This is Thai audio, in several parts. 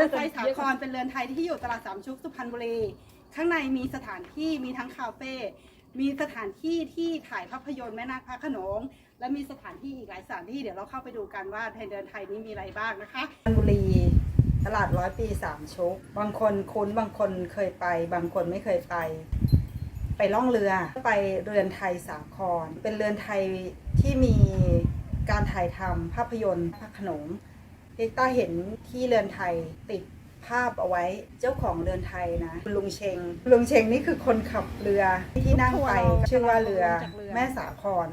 เรือนไทยสาครเป็นเรือนไทยที่อยู่ตลาดสามชุกสุพรรณบุรี ข้างในมีสถานที่มีทั้งคาเฟ่ มีสถานที่ที่ถ่ายภาพยนตร์แม่นาคพระโขนง และมีสถานที่อีกหลายสถานที่เดี๋ยวเราเข้าไปดูกันว่าในเรือนไทยนี้มีอะไรบ้างนะคะพรรณบุรี ตลาดร้อยปีสามชุก บางคนคุ้นบางคนเคยไป บางคนไม่เคยไป ไปล่องเรือไปเรือนไทยสาคร เป็นเรือนไทยที่มีการถ่ายทำภาพยนตร์พระโขนง เอกต้าเห็นที่เรือนไทยติดภาพเอาไว้เจ้าของเรือนไทยนะคุณลุงเชงลุงเชงนี่คือคนขับเรือที่นั่งไปชื่อว่าเรือแม่สาคร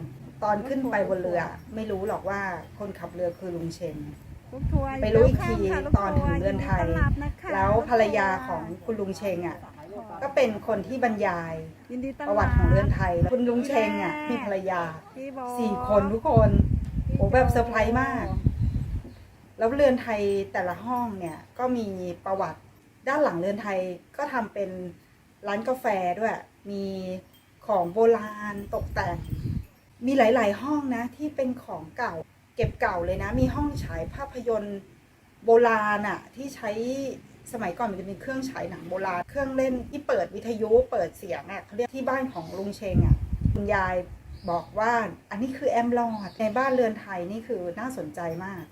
ตอนขึ้นไปบนเรือ ไม่รู้หรอกว่าคนขับเรือคือลุงเชงไปรู้อีกทีตอนถึงเรือนไทย แล้วภรรยาของคุณลุงเชงอะก็เป็นคนที่บรรยายยินดีต้อนประวัติของเรือนไทย คุณลุงเชงอะมีภรรยาพี่บอสี่คนทุกคนโอ้แบบเซอร์ไพรส์มาก แล้วเรือนไทยแต่ละห้องเนี่ยก็มีประวัติด้านหลังเรือนไทยก็ทำเป็นร้านกาแฟด้วย มีของโบราณตกแต่ง มีหลาย ๆ ห้องนะที่เป็นของเก่า เก็บเก่าเลยนะ มีห้องฉายภาพยนตร์โบราณอะที่ใช้สมัยก่อนมันจะมีเครื่องฉายหนังโบราณ เครื่องเล่นที่เปิดวิทยุเปิดเสียงอะเขาเรียกที่บ้านของลุงเชงอะคุณยายบอกว่าอันนี้คือแอมลอดในบ้านเรือนไทยนี่คือน่าสนใจมาก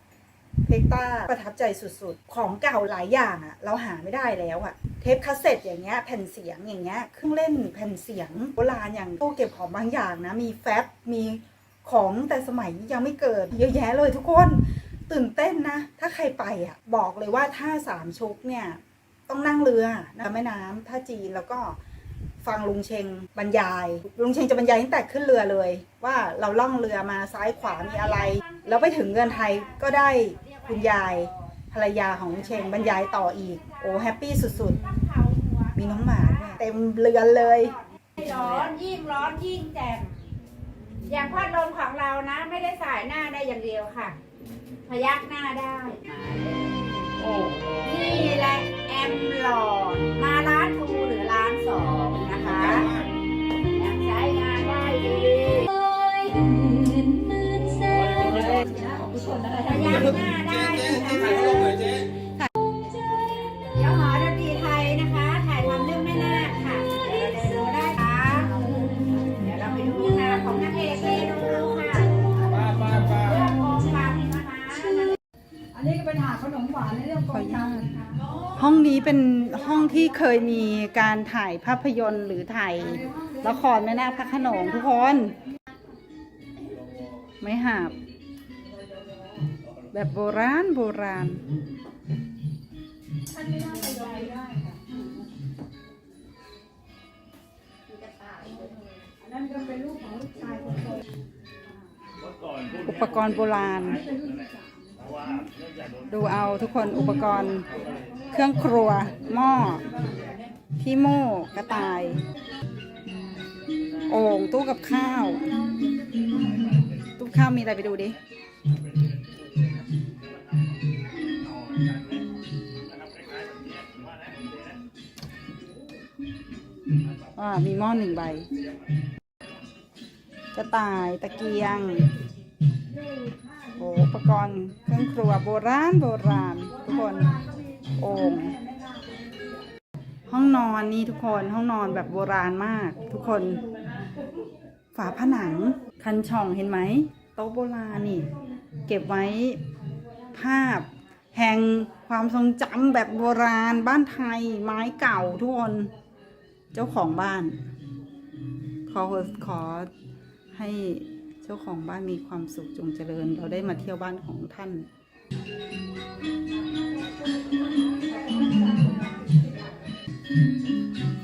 เพกต้าประทับใจสุดๆ ของเก่าหลายอย่างอะเราหาไม่ได้แล้วอะเทปคาสเซ็ตอย่างเงี้ยแผ่นเสียงอย่างเงี้ยเครื่องเล่นแผ่นเสียงโบราณอย่างตู้เก็บของบางอย่างนะมีแฟบมีของแต่สมัยยังไม่เกิดเยอะแยะเลยทุกคนตื่นเต้นนะ ถ้าใครไปอะบอกเลยว่าถ้าสามชุกเนี่ย ต้องนั่งเรือนะแม่น้ำท่าจีนแล้วก็ฟังลุงเชงบรรยาย ลุงเชงจะบรรยายตั้งแต่ขึ้นเรือเลย ว่าเราล่องเรือมาซ้ายขวามีอะไร แล้วไปถึงเงินไทยก็ได้ คุณยายภรรยาของลุงเชงบรรยายต่ออีก โอ้แฮปปี้สุดๆ มีน้องหมาด้วยเต็มเรือนเลย ร้อนยิ่งร้อนยิ่งแจ่มอย่างพัดลมของเรานะ ไม่ได้สายหน้าได้อย่างเดียวค่ะ พยักหน้าได้ โอ้ ขนมหวานในเรื่องกองทัพห้องนี้เป็นห้องที่เคยมีการถ่ายภาพยนตร์หรือถ่ายละครแม่นาคพระโขนงทุกคน ไม่หาบ แบบโบราณโบราณอุปกรณ์โบราณ ดูเอาทุกคนอุปกรณ์เครื่องครัว หม้อที่โม่กระต่าย โอ่งตู้กับข้าว ตู้ข้าวมีอะไรไปดูดิอ่ามีหม้อหนึ่งใบ กระต่ายตะเกียง โอ้อุปกรณ์เครื่องครัวโบราณโบราณทุกคนโอ่งห้องนอนนี่ทุกคนห้องนอนแบบโบราณมาก ทุกคน ฝาผนัง คันช่องเห็นไหมโต๊ะโบราณนี่ เก็บไว้ภาพ แห่งความทรงจำแบบโบราณ บ้านไทยไม้เก่าทุกคน เจ้าของบ้าน ขอขอให้ เจ้าของบ้านมีความสุขจงเจริญ เราได้มาเที่ยวบ้านของท่านให้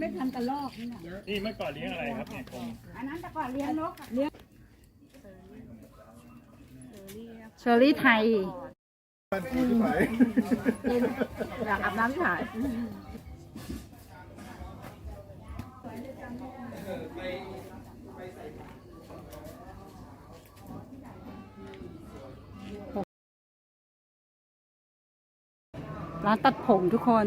ไม่ทันกันลอกนี่นะนี่เมื่อก่อนเลี้ยงอะไรครับเนี่ยคงอันนั้นแต่ก่อนเลี้ยงนกอะเลี้ยงเชอรี่ไทยที่ไหนอยากอาบน้ำที่ไหนร้านตัดผมทุกคน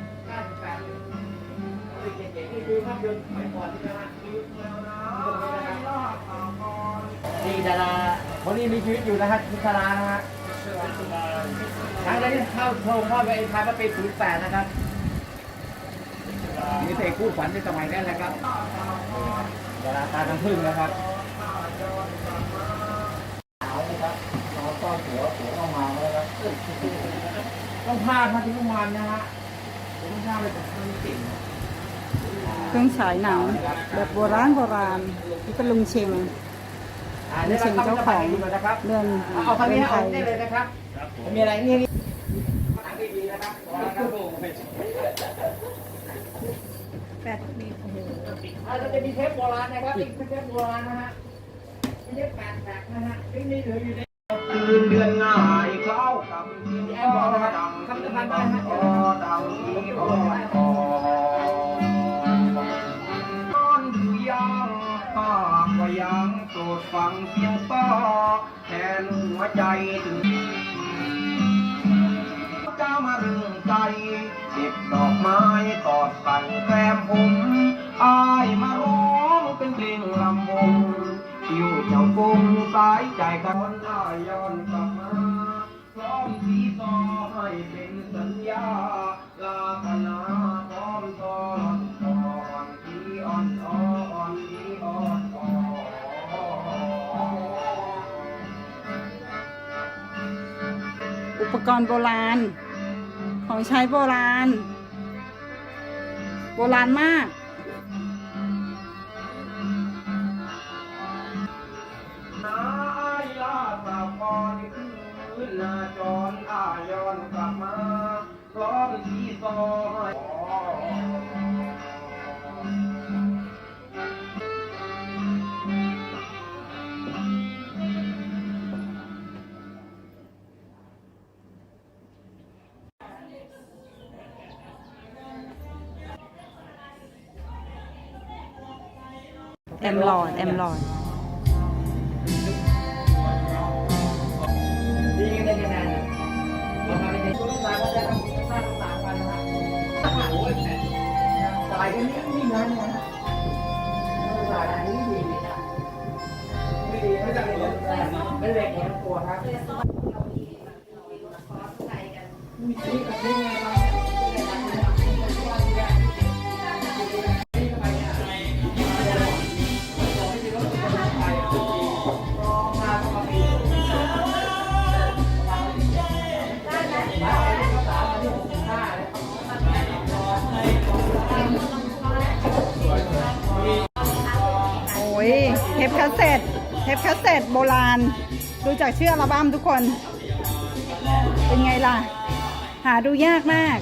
าคนนี้มีชีวิตอยู่นะฮะคุณดารานะฮะครั้งแรกที่เข้าโชว์เข้าไปเอ็นไทยมาปี08นะครับมีเพลงคู่ฝันในสมัยนั้นแหละครับดาราตาทั้งพึ่งนะครับเอาเลยครับนอนต้อนหัวหัวเข้ามาแล้วครับต้องพลาดถ้าที่ต้องมันนะฮะต้องพลาดเลยแต่ไม่ติ่ง เครื่องฉายหนังแบบโบราณโบราณนี่เป็นลุงเชงอ่าเดี๋ยวเราเข้าไปดูก่อนนะครับเรือนเอาคันเรืนี้อนไทเอายได้เลยนะครับ มีอะไรนี่นี่ดีๆนะครับแปดปีโอ้โหเราจะมีเทปโบราณนะครับนี่คือเทปโบราณนะฮะไม่ใช่แปดแบกนะฮะนี่นี่เหลืออยู่ในคืนเดือนง่ายเข้ากับแอมบอกนะครับคำสำคัญมากนะฮะ ฟังเสียงป้าแทนหัวใจถึงเจ้ามารึงใจเก็บดอกไม้ตอดใส่แก้มผมอายมาร้องเป็นเพลงลำวงอยู่เจ้าปุงสายใจกันอายย้อนกลับมาพร้อมสีซอให้เป็นสัญญาลาคณะพร้อมตอ ปกรณ์โบราณ ของใช้โบราณ โบราณมากอายลาสาวพรคืนนาจรอายอนกลับมาพร้อมสีซอย แอมหลอดแอมหลอดาณดูจากชื่ออัลบั้มทุกคน เป็นไงล่ะ หาดูยากมาก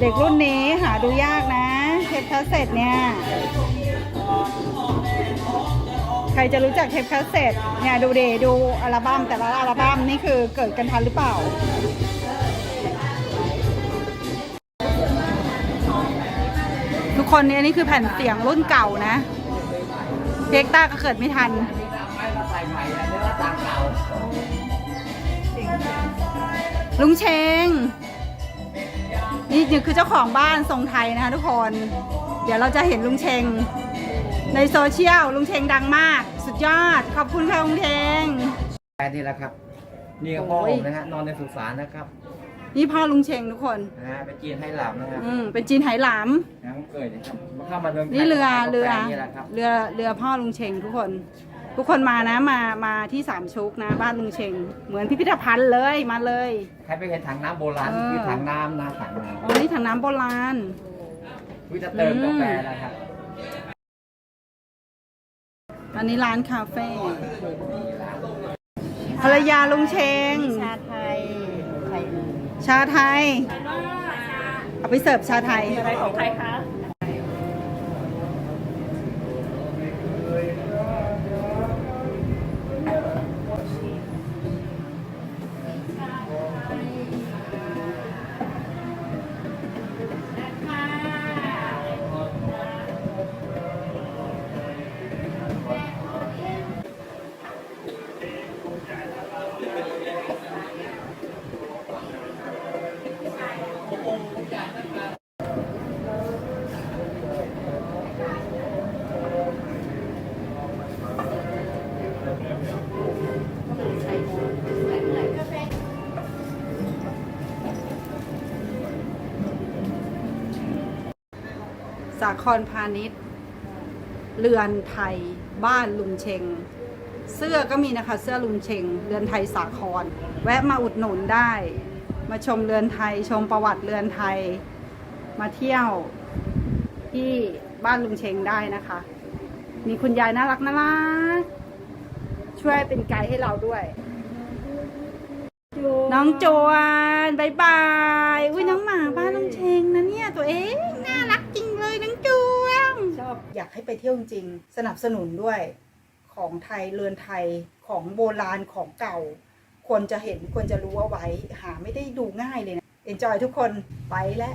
เด็กรุ่นนี้หาดูยากนะเทปคาสเซ็ตเนี่ย ใครจะรู้จักเทปคาสเซ็ตเนี่ยดูเดดูอัลบั้มแต่ละอัลบั้มนี่คือเกิดกันทันหรือเปล่า คนนี่ยนี่คือแผ่นเสียงรุ่นเก่านะเพียกต้าก็เกิดไม่ทัน ลุงเชง นี่คือเจ้าของบ้านทรงไทยนะคะทุกคน เดี๋ยวเราจะเห็นลุงเชง ในโซเชียลลุงเชงดังมาก สุดยอด ขอบคุณค่ะลุงเชงแค่นี้แหละครับ นี่ก็พ่อผมนะฮะนอนในสุสานนะครับ นี่พ่อลุงเชงทุกคน นะฮะเป็นจีนให้หลับนะครับอืมเป็นจีนไหหลาม นะผมเกิดนะครับมาเข้ามาเมืองไทยนี่เรือขายกาแฟเรือนี่แหละครับเรือเรือพ่อลุงเชงทุกคน ทุกคนมานะมามาที่สามชุกนะ บ้านลุงเชง เหมือนพิพิธภัณฑ์เลยมาเลย ใครไปเห็นถังน้ำโบราณเออ คือถังน้ำนะถังน้อ๋อนี่ถังน้ำโบราณำวิจะเติมกาแฟนะครับอันนี้ร้านคาเฟ่ภรรยาลุงเชง ชาไทย ไทย ชาไทย เอาไปเสิร์ฟชาไทยอะไรของใครคะ สาครพาณิชย์ เรือนไทย บ้านลุงเชง เสื้อก็มีนะคะ เสื้อลุงเชง เรือนไทยสาคร แวะมาอุดหนุนได้ มาชมเรือนไทย ชมประวัติเรือนไทย มาเที่ยวที่บ้านลุงเชงได้นะคะ มีคุณยายน่ารักน่ารัก ช่วยเป็นไกด์ให้เราด้วย น้องโจวนบายบาย อุ้ยน้องหมาบ้านลุงเชงนะเนี่ยตัวเอง น่ารัก อยากให้ไปเที่ยวจริงๆ สนับสนุนด้วยของไทยเรือนไทยของโบราณของเก่า ควรจะเห็นควรจะรู้เอาไว้หาไม่ได้ดูง่ายเลยนะเอนจอยทุกคนไปแล้ว